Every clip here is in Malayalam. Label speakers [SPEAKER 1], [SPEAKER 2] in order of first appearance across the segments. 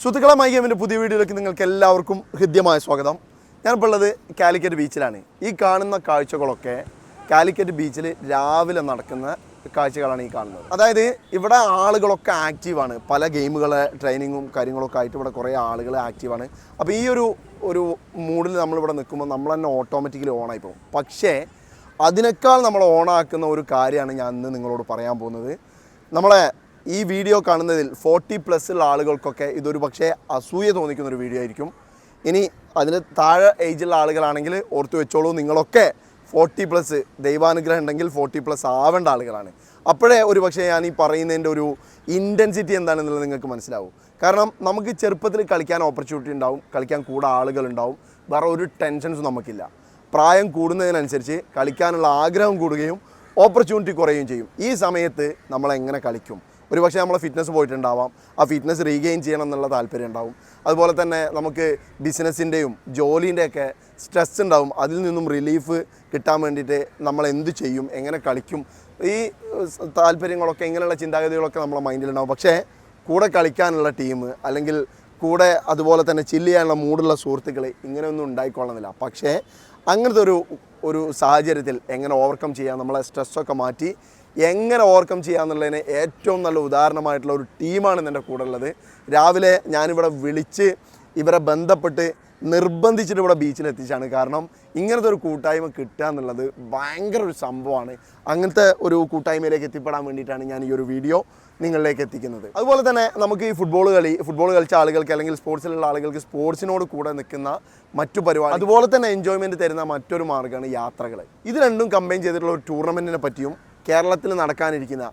[SPEAKER 1] സുഹൃത്തുക്കളെ മൈഗേമിന്റെ പുതിയ വീഡിയോയിലേക്ക് നിങ്ങൾക്ക് എല്ലാവർക്കും ഹൃദ്യമായ സ്വാഗതം. ഞാനിപ്പോൾ ഉള്ളത് കാലിക്കറ്റ് ബീച്ചിലാണ്. ഈ കാണുന്ന കാഴ്ചകളൊക്കെ കാലിക്കറ്റ് ബീച്ചിൽ രാവിലെ നടക്കുന്ന കാഴ്ചകളാണ് ഈ കാണുന്നത്. അതായത് ഇവിടെ ആളുകളൊക്കെ ആക്റ്റീവാണ്. പല ഗെയിമുകളെ ട്രെയിനിങ്ങും കാര്യങ്ങളൊക്കെ ആയിട്ട് ഇവിടെ കുറേ ആളുകൾ ആക്റ്റീവാണ്. അപ്പോൾ ഈ ഒരു ഒരു മൂഡിൽ നമ്മളിവിടെ നിൽക്കുമ്പോൾ നമ്മൾ തന്നെ ഓട്ടോമാറ്റിക്കലി ഓണായി പോകും. പക്ഷേ അതിനേക്കാൾ നമ്മൾ ഓണാക്കുന്ന ഒരു കാര്യമാണ് ഞാൻ ഇന്ന് നിങ്ങളോട് പറയാൻ പോകുന്നത്. നമ്മളെ ഈ വീഡിയോ കാണുന്നതിൽ ഫോർട്ടി പ്ലസ് ഉള്ള ആളുകൾക്കൊക്കെ ഇതൊരു പക്ഷേ അസൂയ തോന്നിക്കുന്ന ഒരു വീഡിയോ ആയിരിക്കും. ഇനി അതിന് താഴെ ഏജുള്ള ആളുകളാണെങ്കിൽ ഓർത്തു വെച്ചോളൂ നിങ്ങളൊക്കെ ഫോർട്ടി പ്ലസ് ദൈവാനുഗ്രഹം ഉണ്ടെങ്കിൽ ഫോർട്ടി പ്ലസ് ആവേണ്ട ആളുകളാണ്. അപ്പോഴേ ഒരു പക്ഷേ ഞാൻ ഈ പറയുന്നതിന്റെ ഒരു ഇന്റൻസിറ്റി എന്താണെന്നുള്ളത് നിങ്ങൾക്ക് മനസ്സിലാവും. കാരണം നമുക്ക് ചെറുപ്പത്തിൽ കളിക്കാൻ ഓപ്പർച്യൂണിറ്റി ഉണ്ടാവും കളിക്കാൻ കൂടെ ആളുകളുണ്ടാവും വേറെ ഒരു ടെൻഷൻസും നമുക്കില്ല. പ്രായം കൂടുന്നതിനനുസരിച്ച് കളിക്കാനുള്ള ആഗ്രഹം കൂടുകയും ഓപ്പർച്യൂണിറ്റി കുറയുകയും ചെയ്യും. ഈ സമയത്ത് നമ്മൾ എങ്ങനെ കളിക്കും? ഒരു പക്ഷേ നമ്മളെ ഫിറ്റ്നസ് പോയിട്ടുണ്ടാവാം. ആ ഫിറ്റ്നസ് റീഗെയിൻ ചെയ്യണം എന്നുള്ള താല്പര്യം ഉണ്ടാവും. അതുപോലെ തന്നെ നമുക്ക് ബിസിനസ്സിന്റെയും ജോലീന്റെയൊക്കെ സ്ട്രെസ് ഉണ്ടാവും. അതിൽ നിന്നും റിലീഫ് കിട്ടാൻ വേണ്ടിയിട്ട് നമ്മൾ എന്ത് ചെയ്യും? എങ്ങനെ കളിക്കും? ഈ താല്പര്യങ്ങളൊക്കെ ഇങ്ങനെയുള്ള ചിന്താഗതികളൊക്കെ നമ്മളെ മൈൻഡിലുണ്ടാവും പക്ഷേ കൂടെ കളിക്കാനുള്ള ടീം അല്ലെങ്കിൽ കൂടെ അതുപോലെ തന്നെ ചില്ല് ചെയ്യാനുള്ള മൂടുള്ള സുഹൃത്തുക്കൾ ഇങ്ങനെയൊന്നും ഉണ്ടായിക്കൊള്ളുന്നില്ല പക്ഷേ അങ്ങനത്തെ ഒരു ഒരു സാഹചര്യത്തിൽ എങ്ങനെ ഓവർകം ചെയ്യാം? നമ്മളെ സ്ട്രെസ്സൊക്കെ മാറ്റി എങ്ങനെ ഓവർകം ചെയ്യാന്നുള്ളതിന് ഏറ്റവും നല്ല ഉദാഹരണമായിട്ടുള്ള ഒരു ടീമാണ് എന്റെ കൂടെ ഉള്ളത്. രാവിലെ ഞാനിവിടെ വിളിച്ച് ഇവരെ ബന്ധപ്പെട്ട് നിർബന്ധിച്ചിട്ട് ഇവിടെ ബീച്ചിൽ എത്തിച്ചാണ് കാരണം ഇങ്ങനത്തെ ഒരു കൂട്ടായ്മ കിട്ടുക എന്നുള്ളത് ഭയങ്കര ഒരു സംഭവമാണ്. അങ്ങനത്തെ ഒരു കൂട്ടായ്മയിലേക്ക് എത്തിപ്പെടാൻ വേണ്ടിയിട്ടാണ് ഞാൻ ഈ ഒരു വീഡിയോ നിങ്ങളിലേക്ക് എത്തിക്കുന്നത്. അതുപോലെ തന്നെ നമുക്ക് ഈ ഫുട്ബോൾ കളി ഫുട്ബോൾ കളിച്ച ആളുകൾക്ക് അല്ലെങ്കിൽ സ്പോർട്സിലുള്ള ആളുകൾക്ക് സ്പോർട്സിനോട് കൂടെ നിൽക്കുന്ന മറ്റു പരിപാടി അതുപോലെ തന്നെ എൻജോയ്മെന്റ് തരുന്ന മറ്റൊരു മാർഗമാണ് യാത്രകൾ ഇത് രണ്ടും കമ്പൈൻ ചെയ്തിട്ടുള്ള ഒരു ടൂർണമെന്റിനെ പറ്റിയും കേരളത്തിൽ നടക്കാനിരിക്കുന്ന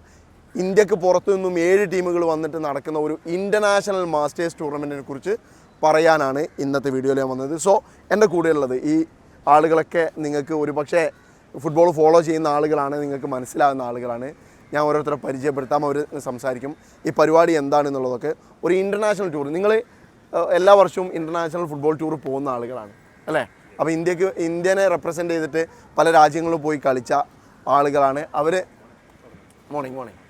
[SPEAKER 1] ഇന്ത്യയ്ക്ക് പുറത്തു നിന്നും ഏഴ് ടീമുകൾ വന്നിട്ട് നടക്കുന്ന ഒരു ഇന്റർനാഷണൽ മാസ്റ്റേഴ്സ് ടൂർണമെന്റിനെ കുറിച്ച് പറയാനാണ് ഇന്നത്തെ വീഡിയോയിൽ ഞാൻ വന്നത്. സോ എന്റെ കൂടെയുള്ളത് ഈ ആളുകളൊക്കെ നിങ്ങൾക്ക് ഒരു പക്ഷേ ഫുട്ബോൾ ഫോളോ ചെയ്യുന്ന ആളുകളാണ് നിങ്ങൾക്ക് മനസ്സിലാകുന്ന ആളുകളാണ്. ഞാൻ ഓരോരുത്തരെ പരിചയപ്പെടുത്താം അവർ സംസാരിക്കും. ഈ പരിപാടി എന്താണെന്നുള്ളതൊക്കെ ഒരു ഇന്റർനാഷണൽ ടൂർ. നിങ്ങൾ എല്ലാ വർഷവും ഇന്റർനാഷണൽ ഫുട്ബോൾ ടൂർ പോകുന്ന ആളുകളാണ് അല്ലേ? അപ്പോൾ ഇന്ത്യയ്ക്ക് ഇന്ത്യനെ റെപ്രസെന്റ് ചെയ്തിട്ട് പല രാജ്യങ്ങളിൽ പോയി കളിച്ച ആളുകളാണ്. അവർ മോർണിംഗ് മോർണിംഗ്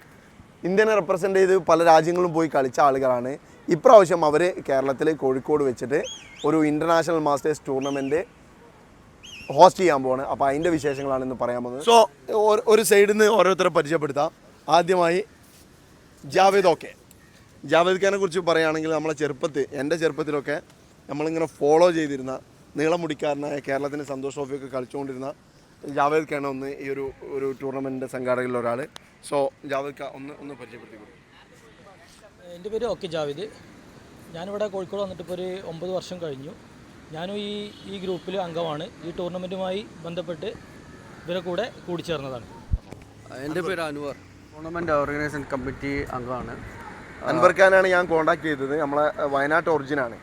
[SPEAKER 1] ഇന്ത്യനെ റെപ്രസെന്റ് ചെയ്ത് പല രാജ്യങ്ങളും പോയി കളിച്ച ആളുകളാണ്. ഇപ്രാവശ്യം അവർ കേരളത്തിൽ കോഴിക്കോട് വെച്ചിട്ട് ഒരു ഇന്റർനാഷണൽ മാസ്റ്റേഴ്സ് ടൂർണമെന്റ് ഹോസ്റ്റ് ചെയ്യാൻ പോവാണ്. അപ്പോൾ അതിന്റെ വിശേഷങ്ങളാണ് ഇന്ന് പറയാൻ പോകുന്നത്. സോ ഒരു സൈഡിൽ നിന്ന് ഓരോരുത്തരെ പരിചയപ്പെടുത്താം. ആദ്യമായി ജാവേദ് ഓക്കെ. ജാവേദ് ഖാനെ കുറിച്ച് പറയുകയാണെങ്കിൽ നമ്മളെ ചെറുപ്പത്തിൽ എന്റെ ചെറുപ്പത്തിലൊക്കെ നമ്മളിങ്ങനെ ഫോളോ ചെയ്തിരുന്ന നീളമുടിക്കാരനായ കേരളത്തിന്റെ സന്തോഷ് ട്രോഫിയൊക്കെ കളിച്ചുകൊണ്ടിരുന്ന ജാവേദ് ഖാണ് ഒന്ന് ഈ ഒരു ഒരു ടൂർണമെന്റ് സംഘാടകരിൽ ഒരാൾ സോ ജാവേദ് ഖാൻ ഒന്ന് ഒന്ന് പരിചയപ്പെടുത്തി
[SPEAKER 2] എന്റെ പേര് ഓക്കെ ജാവേദ്. ഞാനിവിടെ കോഴിക്കോട് വന്നിട്ട് ഇപ്പോൾ ഒരു ഒമ്പത് വർഷം കഴിഞ്ഞു. ഞാനും ഈ ഈ ഗ്രൂപ്പിൽ അംഗമാണ്. ഈ ടൂർണമെന്റുമായി ബന്ധപ്പെട്ട് ഇവരെ കൂടെ കൂടിച്ചേർന്നതാണ്.
[SPEAKER 3] എന്റെ പേര് അനുവർ ടൂർണമെന്റ് ഓർഗനൈസേഷൻ കമ്മിറ്റി അംഗമാണ്.
[SPEAKER 1] അൻവർ ഖാനാണ് ഞാൻ കോൺടാക്ട് ചെയ്തത്. നമ്മളെ വയനാട്ട് ഒറിജിനാണ്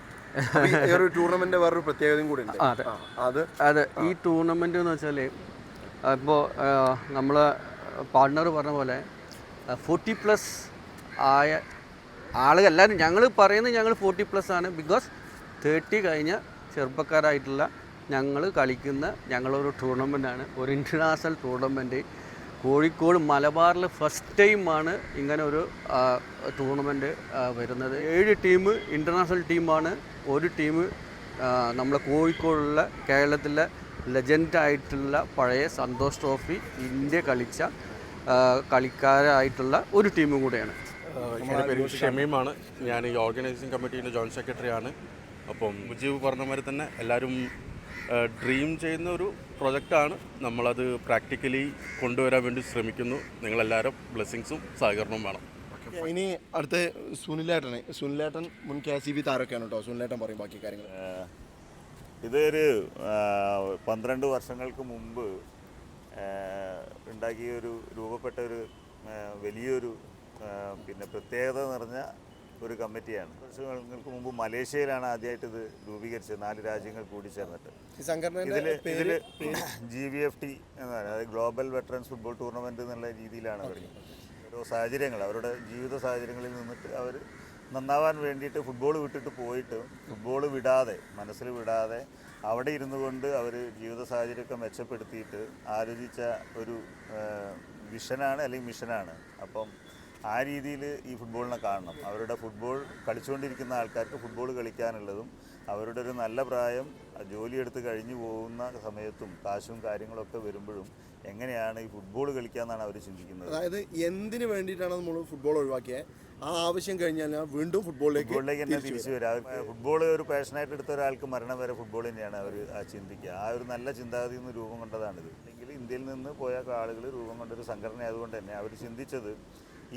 [SPEAKER 1] ഈ ഒരു ടൂർണമെന്റ് വേറൊരു പ്രത്യേകതയും കൂടി ഉണ്ട്.
[SPEAKER 3] അതെ.
[SPEAKER 1] അത്
[SPEAKER 3] അതെ. ഈ ടൂർണമെന്റ് എന്ന് വെച്ചാൽ ഇപ്പോൾ നമ്മൾ പാർട്ട്ണർ പറഞ്ഞ പോലെ ഫോർട്ടി പ്ലസ് ആയ ആളുകൾ എല്ലാവരും ഞങ്ങൾ പറയുന്നത് ഞങ്ങൾ ഫോർട്ടി പ്ലസ് ആണ്. ബിക്കോസ് തേർട്ടി കഴിഞ്ഞ ചെറുപ്പക്കാരായിട്ടുള്ള ഞങ്ങൾ കളിക്കുന്ന ഞങ്ങളൊരു ടൂർണമെന്റാണ് ഒരു ഇന്റർനാഷണൽ ടൂർണമെന്റ് കോഴിക്കോട് മലബാറിൽ ഫസ്റ്റ് ടൈമാണ് ഇങ്ങനെ ഒരു ടൂർണമെന്റ് വരുന്നത്. ഏഴ് ടീം ഇന്റർനാഷണൽ ടീമാണ് ഒരു ടീം നമ്മളെ കോഴിക്കോടുള്ള കേരളത്തിലെ ലെജൻഡായിട്ടുള്ള പഴയ സന്തോഷ് ട്രോഫി ഇന്ത്യ കളിച്ച കളിക്കാരായിട്ടുള്ള ഒരു ടീമും കൂടെയാണ്.
[SPEAKER 4] എന്റെ പേര് ഷമീമാണ്. ഞാൻ ഈ ഓർഗനൈസിംഗ് കമ്മിറ്റീന്റെ ജോയിന്റ് സെക്രട്ടറിയാണ്. അപ്പം മുജീബ് പറഞ്ഞ മാതിരി തന്നെ എല്ലാവരും ഡ്രീം ചെയ്യുന്ന ഒരു പ്രൊജക്റ്റാണ്. നമ്മളത് പ്രാക്ടിക്കലി കൊണ്ടുവരാൻ വേണ്ടി ശ്രമിക്കുന്നു. നിങ്ങളെല്ലാവരും ബ്ലെസ്സിങ്സും സഹകരണവും വേണം.
[SPEAKER 1] ഇനി അടുത്ത സുനിലേട്ടനെ സുനിലേട്ടൻ മുൻ കെ സി ബി താരമൊക്കെയാണ് കേട്ടോ. സുനിലേട്ടൻ പറയും ബാക്കി കാര്യങ്ങൾ
[SPEAKER 5] ഇതൊരു പന്ത്രണ്ട് വർഷങ്ങൾക്ക് മുമ്പ് ഉണ്ടാക്കിയൊരു ഉണ്ടാക്കിയ ഒരു രൂപപ്പെട്ട ഒരു വലിയൊരു പിന്നെ പ്രത്യേകത നിറഞ്ഞ ഒരു കമ്മിറ്റിയാണ്. വർഷങ്ങൾക്ക് മുമ്പ് മലേഷ്യയിലാണ് ആദ്യമായിട്ട് ഇത് രൂപീകരിച്ചത്. നാല് രാജ്യങ്ങൾ കൂടി ചേർന്നിട്ട്. ഇതിൽ ഇതിൽ ജി വി എഫ് ടി എന്നാണ് അതായത് ഗ്ലോബൽ വെറ്ററൻസ് ഫുട്ബോൾ ടൂർണമെന്റ് എന്നുള്ള രീതിയിലാണ് അവർ ഓരോ സാഹചര്യങ്ങൾ അവരുടെ ജീവിത സാഹചര്യങ്ങളിൽ നിന്നിട്ട് അവർ നന്നാവാൻ വേണ്ടിയിട്ട് ഫുട്ബോൾ വിട്ടിട്ട് പോയിട്ട് ഫുട്ബോൾ വിടാതെ മനസ്സിൽ വിടാതെ അവിടെ ഇരുന്നു കൊണ്ട് അവർ ജീവിത സാഹചര്യമൊക്കെ മെച്ചപ്പെടുത്തിയിട്ട് ആലോചിച്ച ഒരു വിഷനാണ് അല്ലെങ്കിൽ മിഷനാണ് അപ്പം ആ രീതിയിൽ ഈ ഫുട്ബോളിനെ കാണണം. അവരുടെ ഫുട്ബോൾ കളിച്ചുകൊണ്ടിരിക്കുന്ന ആൾക്കാർക്ക് ഫുട്ബോൾ കളിക്കാനുള്ളതും അവരുടെ ഒരു നല്ല പ്രായം ജോലിയെടുത്ത് കഴിഞ്ഞു പോകുന്ന സമയത്തും കാശും കാര്യങ്ങളൊക്കെ വരുമ്പോഴും എങ്ങനെയാണ് ഈ ഫുട്ബോൾ കളിക്കാന്നാണ് അവർ ചിന്തിക്കുന്നത്?
[SPEAKER 1] അതായത് എന്തിനു വേണ്ടിയിട്ടാണ് നമ്മൾ ഫുട്ബോൾ ഒഴിവാക്കിയത് ആ ആവശ്യം കഴിഞ്ഞാൽ വീണ്ടും ഫുട്ബോളിലേക്ക്
[SPEAKER 5] ഫുട്ബോളിലേക്ക് തന്നെ തിരിച്ചു വരാം. ഫുട്ബോൾ ഒരു പാഷനായിട്ട് എടുത്ത ഒരാൾക്ക് മരണം വരെ ഫുട്ബോൾ തന്നെയാണ് അവർ ചിന്തിക്കുക. ആ ഒരു നല്ല ചിന്താഗതിയിൽ നിന്ന് രൂപം കൊണ്ടതാണിത്. അല്ലെങ്കിൽ ഇന്ത്യയിൽ നിന്ന് പോയ ആളുകൾ രൂപം കൊണ്ടൊരു സംഘടന ആയതുകൊണ്ട് തന്നെ അവർ ചിന്തിച്ചത്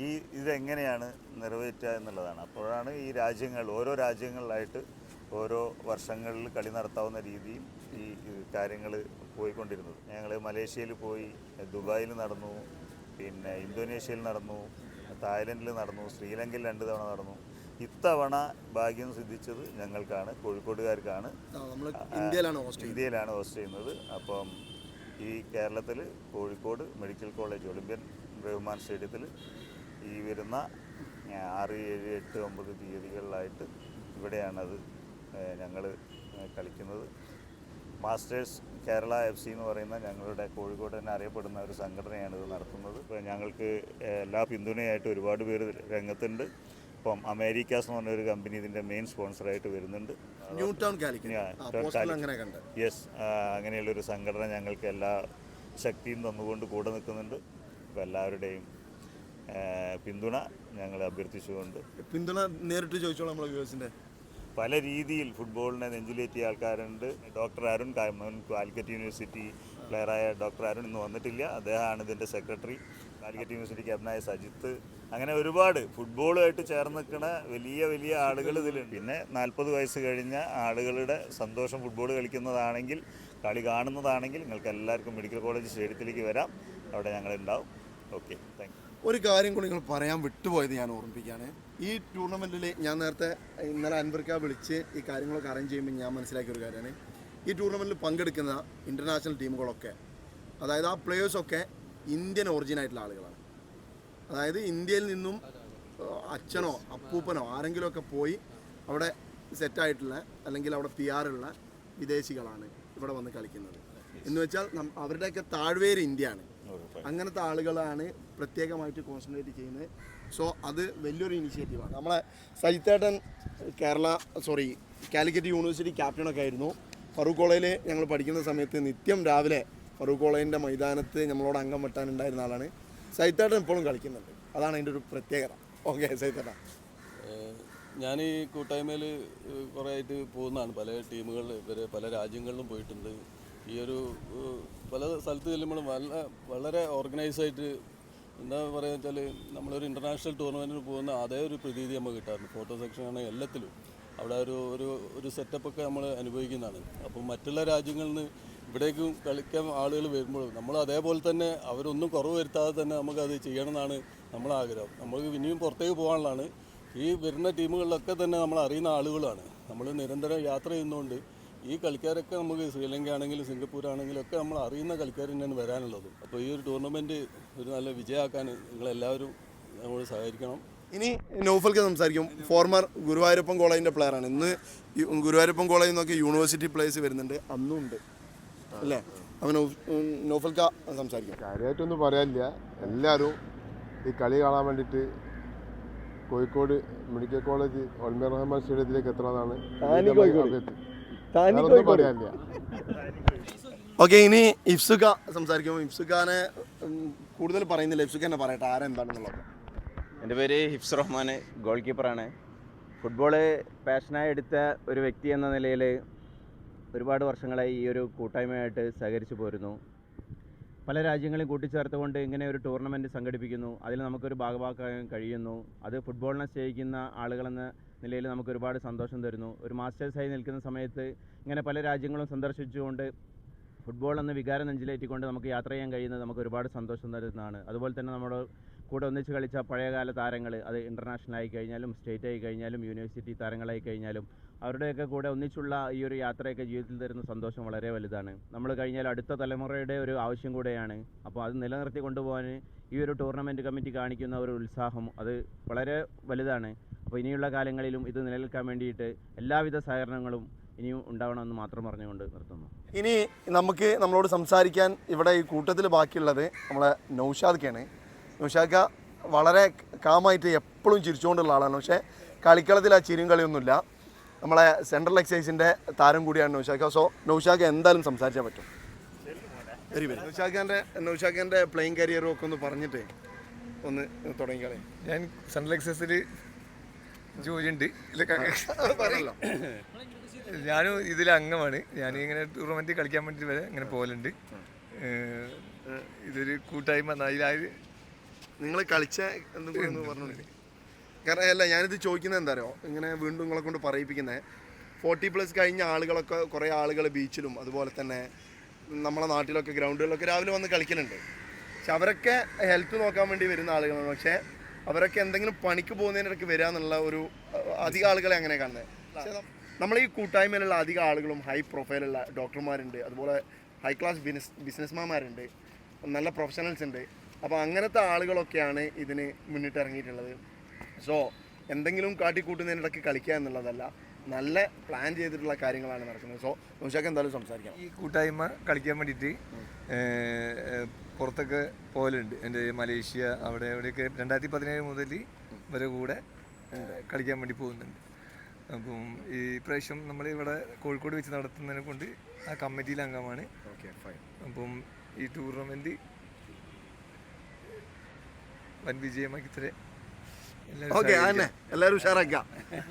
[SPEAKER 5] ഈ ഇതെങ്ങനെയാണ് നിറവേറ്റുക എന്നുള്ളതാണ്. അപ്പോഴാണ് ഈ രാജ്യങ്ങൾ ഓരോ രാജ്യങ്ങളിലായിട്ട് ഓരോ വർഷങ്ങളിൽ കളി നടത്താവുന്ന രീതിയിൽ ഈ കാര്യങ്ങൾ പോയിക്കൊണ്ടിരുന്നത്. ഞങ്ങൾ മലേഷ്യയിൽ പോയി ദുബായിൽ നടന്നു പിന്നെ ഇന്തോനേഷ്യയിൽ നടന്നു തായ്ലൻഡിൽ നടന്നു ശ്രീലങ്കയിൽ രണ്ട് തവണ നടന്നു. ഇത്തവണ ഭാഗ്യം സിദ്ധിച്ചത് ഞങ്ങൾക്കാണ് കോഴിക്കോടുകാർക്കാണ്.
[SPEAKER 1] ഇന്ത്യയിലാണ് ഹോസ്റ്റ് ചെയ്യുന്നത്.
[SPEAKER 5] അപ്പം ഈ കേരളത്തിൽ Kozhikode medical college Olympian Rahman സ്റ്റേഡിയത്തിൽ ഈ വരുന്ന ആറ് ഏഴ് എട്ട് ഒമ്പത് തീയതികളിലായിട്ട് ഇവിടെയാണത് ഞങ്ങൾ കളിക്കുന്നത്. മാസ്റ്റേഴ്സ് കേരള എഫ് സി എന്ന് പറയുന്ന ഞങ്ങളുടെ കോഴിക്കോട് തന്നെ അറിയപ്പെടുന്ന ഒരു സംഘടനയാണ് ഇത് നടത്തുന്നത്. ഇപ്പോൾ ഞങ്ങൾക്ക് എല്ലാ പിന്തുണയായിട്ട് ഒരുപാട് പേര് രംഗത്തുണ്ട്. ഇപ്പം അമേരിക്കാസ് എന്ന് പറഞ്ഞൊരു കമ്പനി ഇതിന്റെ മെയിൻ സ്പോൺസറായിട്ട് വരുന്നുണ്ട്.
[SPEAKER 1] ന്യൂ ടൗൺ
[SPEAKER 5] യെസ് അങ്ങനെയുള്ളൊരു സംഘടന ഞങ്ങൾക്ക് എല്ലാ ശക്തിയും തന്നുകൊണ്ട് കൂടെ നിൽക്കുന്നുണ്ട്. അപ്പോൾ എല്ലാവരുടെയും പിന്തുണ ഞങ്ങൾ അഭ്യർത്ഥിച്ചുകൊണ്ട്.
[SPEAKER 1] പിന്തുണ നേരിട്ട് ചോദിച്ചോളാം നമ്മളെ വ്യൂവേഴ്സിന്റെ.
[SPEAKER 5] പല രീതിയിൽ ഫുട്ബോളിനെ നെഞ്ചിലേറ്റിയ ആൾക്കാരുണ്ട്. ഡോക്ടർ അരുൺ കാമൻ കാലിക്കറ്റ് യൂണിവേഴ്സിറ്റി പ്ലെയറായ ഡോക്ടർ അരുൺ ഇന്ന് വന്നിട്ടില്ല. അദ്ദേഹമാണ് ഇതിന്റെ സെക്രട്ടറി. കാലിക്കറ്റ് യൂണിവേഴ്സിറ്റി ക്യാപ്റ്റനായ സജിത്ത്. അങ്ങനെ ഒരുപാട് ഫുട്ബോളുമായിട്ട് ചേർന്ന് നിൽക്കുന്ന വലിയ വലിയ ആളുകൾ ഇതിലുണ്ട്. പിന്നെ നാൽപ്പത് വയസ്സ് കഴിഞ്ഞ ആളുകളുടെ സന്തോഷം ഫുട്ബോൾ കളിക്കുന്നതാണെങ്കിൽ കളി കാണുന്നതാണെങ്കിൽ നിങ്ങൾക്ക് എല്ലാവർക്കും മെഡിക്കൽ കോളേജ് സ്റ്റേഡിയത്തിലേക്ക് വരാം. അവിടെ ഞങ്ങളുണ്ടാവും ഓക്കെ താങ്ക് യു.
[SPEAKER 1] ഒരു കാര്യം കൂടി നിങ്ങൾ പറയാൻ വിട്ടുപോയത് ഞാൻ ഓർമ്മിപ്പിക്കുകയാണ്. ഈ ടൂർണമെന്റിൽ ഞാൻ നേരത്തെ ഇന്നലെ അൻവർക്ക വിളിച്ച് ഈ കാര്യങ്ങളൊക്കെ അറേഞ്ച് ചെയ്യുമ്പോൾ ഞാൻ മനസ്സിലാക്കിയ ഒരു കാര്യമാണ്. ഈ ടൂർണമെന്റിൽ പങ്കെടുക്കുന്ന ഇന്റർനാഷണൽ ടീമുകളൊക്കെ അതായത് ആ പ്ലേയേഴ്സൊക്കെ ഇന്ത്യൻ ഒറിജിൻ ആയിട്ടുള്ള ആളുകളാണ്. അതായത് ഇന്ത്യയിൽ നിന്നും അച്ഛനോ അപ്പൂപ്പനോ ആരെങ്കിലുമൊക്കെ പോയി അവിടെ സെറ്റായിട്ടുള്ള അല്ലെങ്കിൽ അവിടെ പി ആറുള്ള വിദേശികളാണ് ഇവിടെ വന്ന് കളിക്കുന്നത്. എന്ന് വെച്ചാൽ അവരുടെയൊക്കെ താഴ്വേര് ഇന്ത്യയാണ്. അങ്ങനത്തെ ആളുകളാണ് പ്രത്യേകമായിട്ട് കോൺസെൻട്രേറ്റ് ചെയ്യുന്നത്. സോ അത് വലിയൊരു ഇനിഷ്യേറ്റീവാണ് നമ്മളെ സജിത്തേട്ടൻ കേരള സോറി കാലിക്കറ്റ് യൂണിവേഴ്സിറ്റി ക്യാപ്റ്റനൊക്കെ ആയിരുന്നു. ഫറൂഖ് കോളേജിൽ ഞങ്ങൾ പഠിക്കുന്ന സമയത്ത് നിത്യം രാവിലെ ഫറൂഖ് കോളേജിന്റെ മൈതാനത്ത് നമ്മളോട് അംഗം വെട്ടാനുണ്ടായിരുന്ന ആളാണ്. സജിത്തേട്ടൻ ഇപ്പോഴും കളിക്കുന്നുണ്ട്. അതാണ് അതിന്റെ ഒരു പ്രത്യേകത. ഓക്കെ സജിത്തേട്ടൻ
[SPEAKER 6] ഞാൻ ഈ കൂട്ടായ്മയിൽ കുറേ ആയിട്ട് പോകുന്നതാണ്. പല ടീമുകളിൽ ഇവർ പല രാജ്യങ്ങളിലും പോയിട്ടുണ്ട്. ഈ ഒരു പല സ്ഥലത്ത് ചെല്ലുമ്പോഴും വളരെ വളരെ ഓർഗനൈസ് ആയിട്ട് എന്താ പറയുക വെച്ചാൽ നമ്മളൊരു ഇന്റർനാഷണൽ ടൂർണമെന്റിന് പോകുന്ന അതേ ഒരു പ്രതീതി നമുക്ക് കിട്ടാറുണ്ട്. ഫോട്ടോ സെക്ഷനാണ് എല്ലാത്തിലും. അവിടെ ഒരു ഒരു ഒരു സെറ്റപ്പൊക്കെ നമ്മൾ അനുഭവിക്കുന്നതാണ്. അപ്പോൾ മറ്റുള്ള രാജ്യങ്ങളിൽ നിന്ന് ഇവിടേക്കും കളിക്കാൻ ആളുകൾ വരുമ്പോഴും നമ്മൾ അതേപോലെ തന്നെ അവരൊന്നും കുറവ് വരുത്താതെ തന്നെ നമുക്കത് ചെയ്യണമെന്നാണ് നമ്മളെ ആഗ്രഹം. നമുക്ക് ഇനിയും പുറത്തേക്ക് പോകാനുള്ളതാണ്. ഈ വരുന്ന ടീമുകളിലൊക്കെ തന്നെ നമ്മൾ അറിയുന്ന ആളുകളാണ്. നമ്മൾ നിരന്തരം യാത്ര ചെയ്യുന്നതുകൊണ്ട് ഈ കളിക്കാരൊക്കെ നമുക്ക് ശ്രീലങ്ക ആണെങ്കിലും സിംഗപ്പൂർ ആണെങ്കിലും ഒക്കെ നമ്മൾ അറിയുന്ന കളിക്കാർ തന്നെയാണ് വരാനുള്ളത്. അപ്പോൾ ഈ ഒരു ടൂർണമെന്റ് ഒരു നല്ല വിജയമാക്കാൻ നിങ്ങളെല്ലാവരും നമ്മൾ സഹകരിക്കണം.
[SPEAKER 1] ഇനി നൗഫൽക്ക് സംസാരിക്കും. ഫോർമർ ഗുരുവായൂരപ്പൻ കോളേജിന്റെ പ്ലെയറാണ് ഇന്ന് ഗുരുവായൂരപ്പം ഗുരുവായൂരപ്പൻ കോളേജിൽ നിന്നൊക്കെ യൂണിവേഴ്സിറ്റി പ്ലേയേഴ്സ് വരുന്നുണ്ട്. അന്നും ഉണ്ട്. അല്ലേ? അവൻ നൗഫൽക്ക സംസാരിക്കും.
[SPEAKER 7] കാര്യമായിട്ടൊന്നും പറയാനില്ല. എല്ലാവരും ഈ കളി കാണാൻ വേണ്ടിയിട്ട് Kozhikode medical college Olympian Rahman സ്റ്റേഡിയത്തിലേക്ക് എത്തണമെന്നാണ്. പറയാനില്ല.
[SPEAKER 1] ഓക്കെ ഇനി ഇഫ്സുഖ സംസാരിക്കും. ഇഫ്സുഖാനെ കൂടുതൽ പറയുന്നില്ല. ഹിഫ്സുഖ് തന്നെ പറയട്ടെ ആരെന്താണെന്നുള്ളത്.
[SPEAKER 8] എന്റെ പേര് ഹിഫ്സ് റഹ്മാൻ ഗോൾ കീപ്പറാണ് ഫുട്ബോൾ പാഷനായി എടുത്ത ഒരു വ്യക്തി എന്ന നിലയിൽ ഒരുപാട് വർഷങ്ങളായി ഈ ഒരു കൂട്ടായ്മയായിട്ട് സഹകരിച്ചു പോരുന്നു. പല രാജ്യങ്ങളെയും കൂട്ടിച്ചേർത്തുകൊണ്ട് ഇങ്ങനെ ഒരു ടൂർണമെന്റ് സംഘടിപ്പിക്കുന്നു. അതിൽ നമുക്കൊരു ഭാഗമാക്കാൻ കഴിയുന്നു. അത് ഫുട്ബോളിനെ സ്നേഹിക്കുന്ന ആളുകളെന്ന നിലയിൽ നമുക്ക് ഒരുപാട് സന്തോഷം തരുന്നു. ഒരു മാസ്റ്റേഴ്സായി നിൽക്കുന്ന സമയത്ത് ഇങ്ങനെ പല രാജ്യങ്ങളും സന്ദർശിച്ചുകൊണ്ട് ഫുട്ബോൾ എന്ന വികാരം നെഞ്ചിലേറ്റിക്കൊണ്ട് നമുക്ക് യാത്ര ചെയ്യാൻ കഴിയുന്നത് നമുക്ക് ഒരുപാട് സന്തോഷം തരുന്നതാണ്. അതുപോലെ തന്നെ നമ്മുടെ കൂടെ ഒന്നിച്ച് കളിച്ച പഴയകാല താരങ്ങൾ അത് ഇന്റർനാഷണൽ ആയി കഴിഞ്ഞാലും സ്റ്റേറ്റ് ആയി കഴിഞ്ഞാലും യൂണിവേഴ്സിറ്റി താരങ്ങളായി കഴിഞ്ഞാലും അവരുടെയൊക്കെ കൂടെ ഒന്നിച്ചുള്ള ഈ ഒരു യാത്രയൊക്കെ ജീവിതത്തിൽ തരുന്ന സന്തോഷം വളരെ വലുതാണ്. നമ്മൾ കഴിഞ്ഞാൽ അടുത്ത തലമുറയുടെ ഒരു ആവശ്യം കൂടെയാണ്. അപ്പോൾ അത് നിലനിർത്തി കൊണ്ടുപോകാൻ ഈ ഒരു ടൂർണമെന്റ് കമ്മിറ്റി കാണിക്കുന്ന ഒരു ഉത്സാഹം അത് വളരെ വലുതാണ്. അപ്പോൾ ഇനിയുള്ള കാലങ്ങളിലും ഇത് നിലനിൽക്കാൻ വേണ്ടിയിട്ട് എല്ലാവിധ സഹകരണങ്ങളും ഇനിയും ഉണ്ടാവണമെന്ന് മാത്രം പറഞ്ഞുകൊണ്ട് നിർത്തുന്നു.
[SPEAKER 1] ഇനി നമുക്ക് നമ്മളോട് സംസാരിക്കാൻ ഇവിടെ ഈ കൂട്ടത്തിൽ ബാക്കിയുള്ളത് നമ്മളെ നൗഷാദ്ക്കാണ്. നൗഷാദ് വളരെ കാമായിട്ട് എപ്പോഴും ചിരിച്ചുകൊണ്ടുള്ള ആളാണ്. പക്ഷേ കളിക്കളത്തിൽ ആ ചിരിയും കളിയൊന്നുമില്ല. നമ്മളെ സെൻട്രൽ എക്സൈസിന്റെ താരം കൂടിയാണ് നൗഷാക്ക സോ നൗഷാക്ക എന്തായാലും സംസാരിച്ചാൽ പറ്റും. Very very. നൗഷാഖാന്റെ നൗഷാഖാന്റെ പ്ലെയിങ് കരിയറും ഒക്കെ ഒന്ന് പറഞ്ഞിട്ട് ഒന്ന് തുടങ്ങിക്കളെ.
[SPEAKER 9] ഞാൻ സെൻട്രൽ എക്സൈസിൽ ജോലിയുണ്ട്
[SPEAKER 1] പറഞ്ഞല്ലോ.
[SPEAKER 9] ഞാനും ഇതിൽ അംഗമാണ്. ഞാൻ ഇങ്ങനെ ടൂർണമെന്റ് കളിക്കാൻ വേണ്ടി വരെ ഇങ്ങനെ പോകലുണ്ട് ഇതൊരു കൂട്ടായ്മ അതിലായത്
[SPEAKER 1] നിങ്ങൾ കളിച്ച എന്തെങ്കിലും പറഞ്ഞോളൂ. കാരണം അല്ല ഞാനിത് ചോദിക്കുന്നത് എന്താ അറിയോ? ഇങ്ങനെ വീണ്ടും നിങ്ങളെ കൊണ്ട് പറയിപ്പിക്കുന്നത് ഫോർട്ടി പ്ലസ് കഴിഞ്ഞ ആളുകളൊക്കെ കുറേ ആളുകൾ ബീച്ചിലും അതുപോലെ തന്നെ നമ്മളെ നാട്ടിലൊക്കെ ഗ്രൗണ്ടുകളിലൊക്കെ രാവിലെ വന്ന് കളിക്കലുണ്ട്. പക്ഷെ അവരൊക്കെ ഹെൽത്ത് നോക്കാൻ വേണ്ടി വരുന്ന ആളുകളാണ്. പക്ഷേ അവരൊക്കെ എന്തെങ്കിലും പണിക്ക് പോകുന്നതിനിടയ്ക്ക് വരിക ഒരു അധികം ആളുകളെ അങ്ങനെ കാണുന്നത് പക്ഷേ നം- നമ്മളെ ഈ കൂട്ടായ്മയിലുള്ള അധികം ആളുകളും ഹൈ പ്രൊഫൈലുള്ള ഡോക്ടർമാരുണ്ട് അതുപോലെ ഹൈ ക്ലാസ് ബിസിനസ് ബിസിനസ്മാന്മാരുണ്ട് നല്ല പ്രൊഫഷണൽസ് ഉണ്ട്. അപ്പോൾ അങ്ങനത്തെ ആളുകളൊക്കെയാണ് ഇതിന് മുന്നിട്ട് ഇറങ്ങിയിട്ടുള്ളത് സോ എന്തെങ്കിലും കാട്ടിക്കൂട്ടുന്നതിനിടയ്ക്ക് കളിക്കുക എന്നുള്ളതല്ല നല്ല പ്ലാൻ ചെയ്തിട്ടുള്ള കാര്യങ്ങളാണ് നടക്കുന്നത്. സോ നൗഷാക്ക് എന്തായാലും സംസാരിക്കാം.
[SPEAKER 9] ഈ കൂട്ടായ്മ കളിക്കാൻ വേണ്ടിയിട്ട് പുറത്തൊക്കെ പോലുണ്ട് എന്റെ മലേഷ്യ അവിടെ അവിടെയൊക്കെ രണ്ടായിരത്തി പതിനേഴ് മുതൽ ഇവരെ കൂടെ കളിക്കാൻ വേണ്ടി പോകുന്നുണ്ട്. അപ്പം ഈ പ്രാവശ്യം നമ്മൾ ഇവിടെ കോഴിക്കോട് വെച്ച് നടത്തുന്നതിനെ കൊണ്ട് ആ കമ്മിറ്റിയിലെ അംഗമാണ്.
[SPEAKER 1] ഓക്കെ ഫൈൻ
[SPEAKER 9] അപ്പം ഈ ടൂർണമെന്റ് വൻ വിജയമാക്കി തരെ. എല്ലാവരും
[SPEAKER 1] ഓക്കെ അതന്നെ. എല്ലാവരും ഉഷാറാക്കാം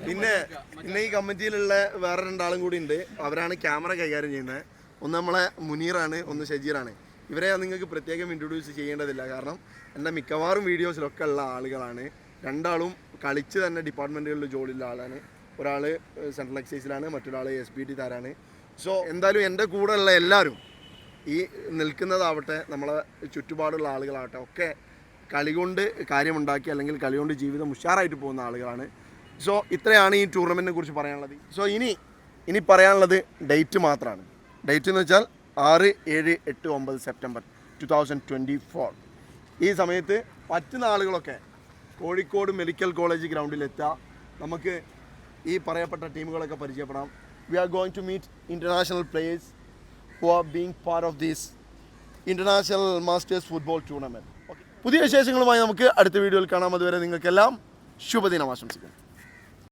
[SPEAKER 1] പിന്നെ പിന്നെ ഈ കമ്മിറ്റിയിലുള്ള വേറെ രണ്ടാളും കൂടി ഉണ്ട്. അവരാണ് ക്യാമറ കൈകാര്യം ചെയ്യുന്നത്. ഒന്ന് നമ്മളെ മുനീറാണ് ഒന്ന് ഷജീറാണ്. ഇവരെ നിങ്ങൾക്ക് പ്രത്യേകം ഇൻട്രൊഡ്യൂസ് ചെയ്യേണ്ടതില്ല. കാരണം എന്റെ മിക്കവാറും വീഡിയോസിലൊക്കെ ഉള്ള ആളുകളാണ്. രണ്ടാളും കളിച്ച് തന്നെ ഡിപ്പാർട്ട്മെന്റുകളിൽ ജോലിയുള്ള ആളാണ്. ഒരാൾ സെൻട്രൽ എക്സൈസിലാണ് മറ്റൊരാൾ എസ് പി ടി താരാണ് സോ എന്തായാലും എന്റെ കൂടെ ഉള്ള എല്ലാവരും ഈ നിൽക്കുന്നതാവട്ടെ നമ്മളെ ചുറ്റുപാടുള്ള ആളുകളാവട്ടെ ഒക്കെ കളി കൊണ്ട് കാര്യമുണ്ടാക്കി അല്ലെങ്കിൽ കളി കൊണ്ട് ജീവിതം ഉഷാറായിട്ട് പോകുന്ന ആളുകളാണ്. സോ ഇത്രയാണ് ഈ ടൂർണമെന്റിനെ കുറിച്ച് പറയാനുള്ളത്. സോ ഇനി ഇനി പറയാനുള്ളത് ഡേറ്റ് മാത്രമാണ് ഡേറ്റ് എന്ന് വെച്ചാൽ ആറ് ഏഴ് എട്ട് ഒമ്പത് September two thousand twenty four ഈ സമയത്ത് പറ്റുന്ന ആളുകളൊക്കെ കോഴിക്കോട് മെഡിക്കൽ കോളേജ് ഗ്രൗണ്ടിൽ എത്തുക. നമുക്ക് ഈ പറയപ്പെട്ട ടീമുകളൊക്കെ പരിചയപ്പെടാം. We are going to meet international players who are being part of these international masters football tournament പുതിയ വിശേഷങ്ങളുമായി നമുക്ക് അടുത്ത വീഡിയോയിൽ കാണാം. അതുവരെ നിങ്ങൾക്കെല്ലാം ശുഭദിനം ആശംസിക്കുന്നു.